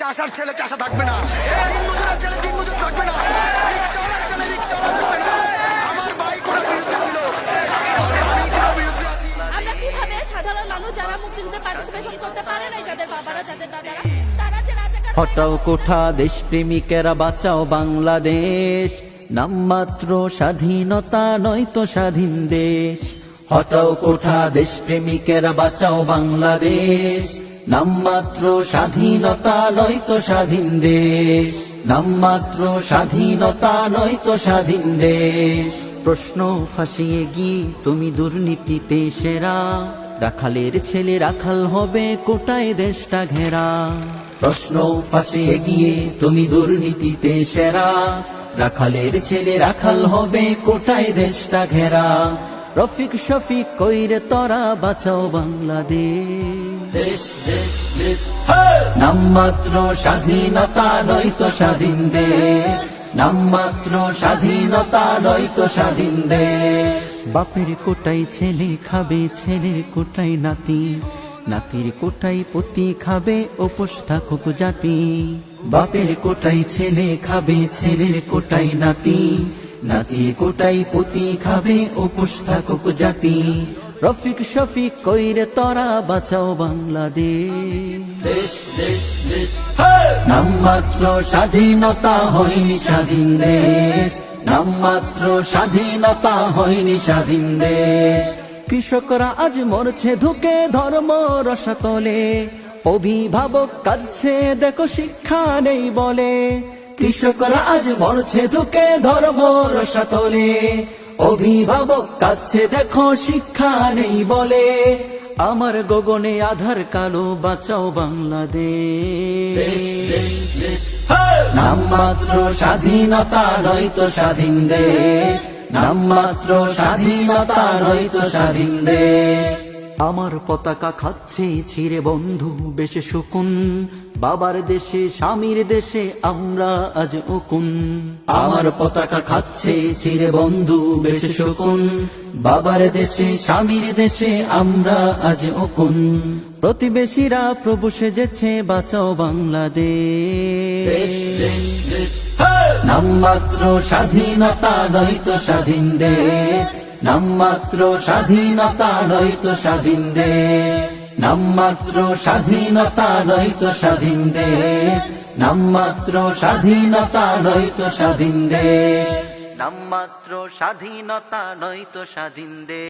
চাষার ছেলে চাষা থাকবে না। মজুরের ছেলে দিন মজুর থাকবে না। রিক্সাওয়ালার ছেলে রিক্সাওয়ালা থাকবে না। আমার ভাই কোনো বিরুদ্ধে ছিল। আমি কোনো বিরুদ্ধে আছি আমরা কীভাবে সাধারণ মানুষ যারা মুক্তিযুদ্ধে পার্টিসিপেশন করতে পারে নাই যাদের বাবারা যাদের দাদারা তারা যে রাজাকার হটাও কোঠা দেশপ্রেমিকেরা বাঁচাও বাংলাদেশ। নামমাত্র স্বাধীনতা নয়তো স্বাধীন দেশ। হটাও কোঠা দেশপ্রেমিকেরা বাঁচাও বাংলাদেশ। নামমাত্র স্বাধীনতা নয় তো স্বাধীন দেশ। নামমাত্র স্বাধীনতা নয় তো স্বাধীন দেশ। প্রশ্ন ফাঁসিয়ে গিয়ে তুমি দুর্নীতিতে সেরা। রাখালের ছেলে রাখাল হবে কোটায় দেশটা ঘেরা। প্রশ্ন ফাঁসিয়ে গিয়ে তুমি দুর্নীতিতে সেরা। রাখালের ছেলে রাখাল হবে কোটায় দেশটা ঘেরা। রফিক শফিক কইরে তরা বাঁচাও বাংলাদেশ। দেশ দেশ দেশ নামমাত্র স্বাধীনতা নয়তো স্বাধীন দেশ। নামমাত্র স্বাধীনতা নয়তো স্বাধীন দেশ। বাপের কোটাই ছেলে খাবে, ছেলের কোটাই নাতি। নাতির কোটাই পতি খাবে উপোস থাকুক জাতি। বাপের কোটাই ছেলে খাবে, ছেলের কোটাই নাতি। নাতির কোটাই পতি খাবে উপোস থাকুক জাতি। রফিক শফিক কইরে তরা বাঁচাও বাংলাদেশ। দেশ দেশ দেশ নামমাত্র স্বাধীনতা হয়নি স্বাধীন দেশ। নামমাত্র স্বাধীনতা হয়নি স্বাধীন দেশ। কৃষকরা আজ মরছে ধুকে ধর্ম রসাতলে। অভিভাবক কাঁদছে, দেখো শিক্ষা নেই বলে। কৃষকরা আজ মরছে ধুকে ধর্ম রসাতলে। অভিভাবক কাছে দেখো শিক্ষা নেই বলে। আমার গগনে আধার কালো, বাঁচাও বাংলাদেশ। নামমাত্র স্বাধীনতা নয়তো স্বাধীন দেশ। নামমাত্র স্বাধীনতা নয়তো স্বাধীন দেশ। আমার পতাকা খাচ্ছে চিরে বন্ধু, বেশে শকুন বাবার দেশে স্বামীর দেশে আমরা আজ উকুন আমার পতাকা খাচ্ছে চিরে বন্ধু বেশ শকুন। বাবার দেশে স্বামীর দেশে আমরা আজ উকুন প্রতিবেশীরা প্রভু সেজেছে বাঁচাও বাংলাদেশ। নামমাত্র স্বাধীনতা নয়তো স্বাধীন দেশ। নামমাত্র স্বাধীনতা নয়তো স্বাধীন দেশ। নামমাত্র স্বাধীনতা নয়তো স্বাধীন দেশ। নামমাত্র স্বাধীনতা নয়তো স্বাধীন দেশ। নামমাত্র স্বাধীনতা নয়তো স্বাধীন দেশ।